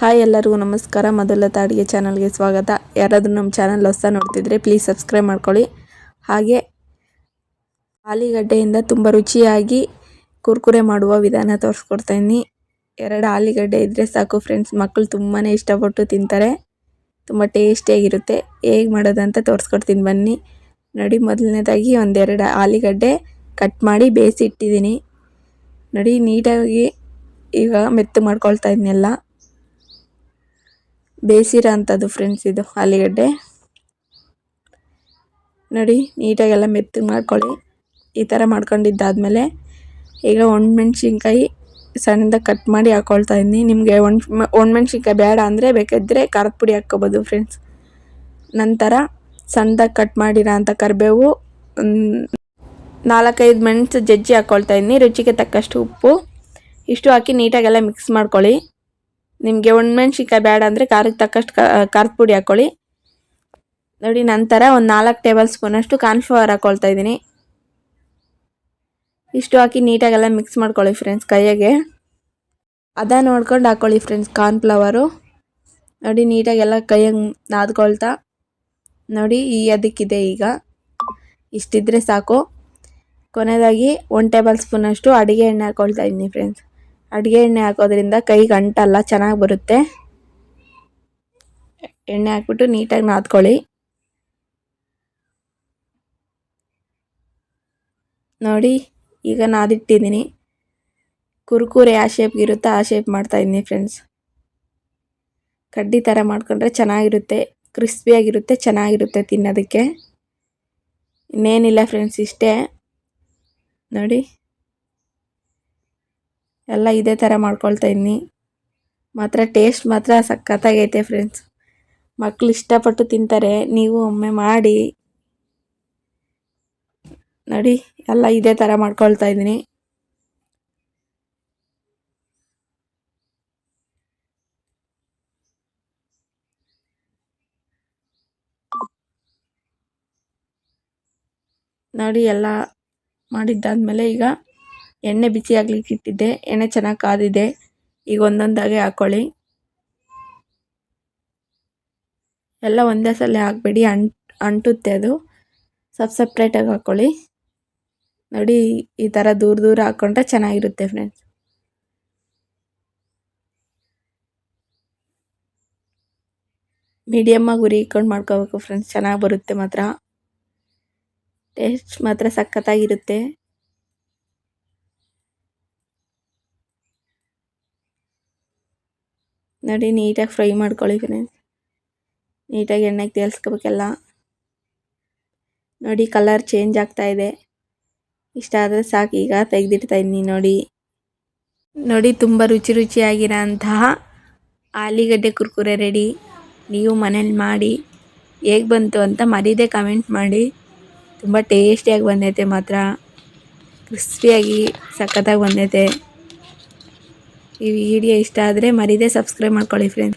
Hi ಎಲ್ಲರಿಗೂ ನಮಸ್ಕಾರ. ಮೊದಲ ಅಡುಗೆ ಚಾನಲ್ಗೆ ಸ್ವಾಗತ. ಯಾರಾದರೂ ನಮ್ಮ ಚಾನಲ್ ಹೊಸ ನೋಡ್ತಿದ್ರೆ ಪ್ಲೀಸ್ ಸಬ್ಸ್ಕ್ರೈಬ್ ಮಾಡ್ಕೊಳ್ಳಿ. ಹಾಗೆ ಆಲಿಗಡ್ಡೆಯಿಂದ ತುಂಬ ರುಚಿಯಾಗಿ ಕುರ್ಕುರೆ ಮಾಡುವ ವಿಧಾನ ತೋರಿಸ್ಕೊಡ್ತೀನಿ ಎರಡು ಆಲಿಗಡ್ಡೆ ಇದ್ದರೆ ಸಾಕು ಫ್ರೆಂಡ್ಸ್ ಮಕ್ಕಳು ತುಂಬಾ ಇಷ್ಟಪಟ್ಟು ತಿಂತಾರೆ. ತುಂಬ ಟೇಸ್ಟಿಯಾಗಿರುತ್ತೆ ಹೇಗೆ ಮಾಡೋದಂತ ತೋರಿಸ್ಕೊಡ್ತೀನಿ ಬನ್ನಿ. ನೋಡಿ ಮೊದಲನೇದಾಗಿ ಒಂದೆರಡು ಆಲಿಗಡ್ಡೆ ಕಟ್ ಮಾಡಿ ಬೇಯಿಸಿ ನೋಡಿ ನೀಟಾಗಿ ಈಗ ಮೆತ್ತು ಮಾಡ್ಕೊಳ್ತಾ ಇದ್ನೆಲ್ಲ. ಬೇಯಿಸಿರೋ ಅಂಥದ್ದು ಫ್ರೆಂಡ್ಸ್ ಇದು, ಆಲೂಗಡ್ಡೆ. ನೋಡಿ, ನೀಟಾಗೆಲ್ಲ ಮೆತ್ತಗೆ ಮಾಡ್ಕೊಳ್ಳಿ. ಈ ಥರ ಮಾಡ್ಕೊಂಡಿದ್ದಾದಮೇಲೆ ಈಗ ಒಣಮೆಣ್ಸಿನ್ಕಾಯಿ ಸಣ್ಣದಾಗಿ ಕಟ್ ಮಾಡಿ ಹಾಕ್ಕೊಳ್ತಾ ಇದ್ದೀನಿ. ನಿಮಗೆ ಒಣ, ಒಣಮೆಣ್ಸಿನ್ಕಾಯಿ ಬೇಡ ಅಂದರೆ ಬೇಕಿದ್ದರೆ ಖಾರದ ಪುಡಿ ಹಾಕ್ಕೋಬೋದು ಫ್ರೆಂಡ್ಸ್ ನಂತರ ಸಣ್ಣದಾಗಿ ಕಟ್ ಮಾಡಿರೋ ಅಂಥ ಕರಿಬೇವು ನಾಲ್ಕೈದು ಮೆಣಸು ಜಜ್ಜಿ ಹಾಕ್ಕೊಳ್ತಾ ಇದ್ದೀನಿ. ರುಚಿಗೆ ತಕ್ಕಷ್ಟು ಉಪ್ಪು. ಇಷ್ಟು ಹಾಕಿ ನೀಟಾಗೆಲ್ಲ ಮಿಕ್ಸ್ ಮಾಡ್ಕೊಳ್ಳಿ. ನಿಮಗೆ ಒಣಮೆಣ್ಸಿನ್ಕಾಯಿ ಬೇಡ ಅಂದರೆ ಖಾರಕ್ಕೆ ತಕ್ಕಷ್ಟು ಖಾರದ ಪುಡಿ ಹಾಕ್ಕೊಳ್ಳಿ ನೋಡಿ, ನಂತರ ಒಂದು ನಾಲ್ಕು ಟೇಬಲ್ ಸ್ಪೂನಷ್ಟು ಕಾರ್ನ್ಫ್ಲವರ್ ಹಾಕ್ಕೊಳ್ತಾ ಇದ್ದೀನಿ. ಇಷ್ಟು ಹಾಕಿ ನೀಟಾಗೆಲ್ಲ ಮಿಕ್ಸ್ ಮಾಡ್ಕೊಳ್ಳಿ ಫ್ರೆಂಡ್ಸ್ ಕೈಯಾಗೆ ಅದ ನೋಡ್ಕೊಂಡು ಹಾಕ್ಕೊಳ್ಳಿ ಫ್ರೆಂಡ್ಸ್ ಕಾರ್ನ್ಫ್ಲವರು ನೋಡಿ, ನೀಟಾಗೆಲ್ಲ ಕೈಯಾಗೆ ನಾದ್ಕೊಳ್ತಾ. ನೋಡಿ, ಈ ಅದಕ್ಕಿದೆ ಈಗ. ಇಷ್ಟಿದ್ರೆ ಸಾಕು. ಕೊನೆಯದಾಗಿ ಒನ್ ಟೇಬಲ್ ಸ್ಪೂನಷ್ಟು ಅಡುಗೆ ಎಣ್ಣೆ ಹಾಕ್ಕೊಳ್ತಾ ಇದ್ದೀನಿ ಫ್ರೆಂಡ್ಸ್. ಅಡುಗೆ ಎಣ್ಣೆ ಹಾಕೋದ್ರಿಂದ ಕೈಗೆ ಅಂಟಲ್ಲ ಚೆನ್ನಾಗಿ ಬರುತ್ತೆ. ಎಣ್ಣೆ ಹಾಕ್ಬಿಟ್ಟು ನೀಟಾಗಿ ನಾದ್ಕೊಳ್ಳಿ. ನೋಡಿ, ಈಗ ನಾದಿಟ್ಟಿದ್ದೀನಿ. ಕುರ್ಕುರೆ ಆ ಶೇಪ್ಗೆ ಇರುತ್ತಾ ಆ ಶೇಪ್ ಮಾಡ್ತಾಯಿದ್ದೀನಿ ಫ್ರೆಂಡ್ಸ್ ಕಡ್ಡಿ ಥರ ಮಾಡಿಕೊಂಡ್ರೆ ಚೆನ್ನಾಗಿರುತ್ತೆ ಕ್ರಿಸ್ಪಿಯಾಗಿರುತ್ತೆ ಚೆನ್ನಾಗಿರುತ್ತೆ ತಿನ್ನೋದಕ್ಕೆ. ಇನ್ನೇನಿಲ್ಲ ಫ್ರೆಂಡ್ಸ್ ಇಷ್ಟೇ. ನೋಡಿ. ಎಲ್ಲ ಇದೇ ಥರ ಮಾಡ್ಕೊಳ್ತಾ ಇದ್ದೀನಿ. ಮಾತ್ರ ಟೇಸ್ಟ್ ಮಾತ್ರ ಸಖತ್ತಾಗೈತೆ ಫ್ರೆಂಡ್ಸ್ ಮಕ್ಕಳು ಇಷ್ಟಪಟ್ಟು ತಿಂತಾರೆ, ನೀವು ಒಮ್ಮೆ ಮಾಡಿ. ನೋಡಿ, ಎಲ್ಲ ಇದೇ ಥರ ಮಾಡ್ಕೊಳ್ತಾ ಇದ್ದೀನಿ. ನೋಡಿ, ಎಲ್ಲ ಮಾಡಿದ್ದಾದ್ಮೇಲೆ ಈಗ ಎಣ್ಣೆ ಬಿಸಿ ಆಗ್ಲಿಕ್ಕೆ ಇಟ್ಟಿದ್ದೆ, ಎಣ್ಣೆ ಚೆನ್ನಾಗಿ ಕಾದಿದೆ. ಈಗ ಒಂದೊಂದಾಗೆ ಹಾಕ್ಕೊಳ್ಳಿ ಎಲ್ಲ ಒಂದೇ ಸಲ ಹಾಕಬೇಡಿ ಅಂಟ್ ಅಂಟುತ್ತೆ ಅದು. ಸಪ್ ಸಪ್ರೇಟಾಗಿ ಹಾಕ್ಕೊಳ್ಳಿ ನೋಡಿ, ಈ ಥರ ದೂರ ದೂರ ಹಾಕ್ಕೊಂಡ್ರೆ ಚೆನ್ನಾಗಿರುತ್ತೆ ಫ್ರೆಂಡ್ಸ್. ಮೀಡಿಯಮ್ಮಾಗಿ ಉರಿ ಇಕ್ಕೊಂಡು ಮಾಡ್ಕೋಬೇಕು ಫ್ರೆಂಡ್ಸ್, ಚೆನ್ನಾಗಿ ಬರುತ್ತೆ ಮಾತ್ರ. ಟೇಸ್ಟ್ ಮಾತ್ರ ಸಖತ್ತಾಗಿರುತ್ತೆ. ನೋಡಿ, ನೀಟಾಗಿ ಫ್ರೈ ಮಾಡ್ಕೊಳ್ಳಿ ಫ್ರೆಂಡ್ಸ್ ನೀಟಾಗಿ ಎಣ್ಣೆಗೆ ತೇಲ್ಸ್ಕೋಬೇಕೆಲ್ಲ. ನೋಡಿ, ಕಲರ್ ಚೇಂಜ್ ಆಗ್ತಾ ಇದೆ. ಇಷ್ಟ ಆದರೆ ಸಾಕು, ಈಗ ತೆಗೆದಿಡ್ತಾ ಇದ್ದೀನಿ, ನೋಡಿ. ನೋಡಿ, ತುಂಬ ರುಚಿ ರುಚಿಯಾಗಿರೋ ಅಂತಹ ಆಲಿಗಡ್ಡೆ ಕುರ್ಕುರೆ ರೆಡಿ. ನೀವು ಮನೇಲಿ ಮಾಡಿ, ಹೇಗೆ ಬಂತು ಅಂತ ಮರೀದೆ ಕಮೆಂಟ್ ಮಾಡಿ. ತುಂಬ ಟೇಸ್ಟಿಯಾಗಿ ಬಂದೈತೆ ಮಾತ್ರ. ಕ್ರಿಸ್ಪಿಯಾಗಿ ಸಖತ್ತಾಗಿ ಬಂದೈತೆ. ಈ ವಿಡಿಯೋ ಇಷ್ಟ ಆದರೆ ಮರೀದೆ ಸಬ್ಸ್ಕ್ರೈಬ್ ಮಾಡ್ಕೊಳ್ಳಿ ಫ್ರೆಂಡ್ಸ್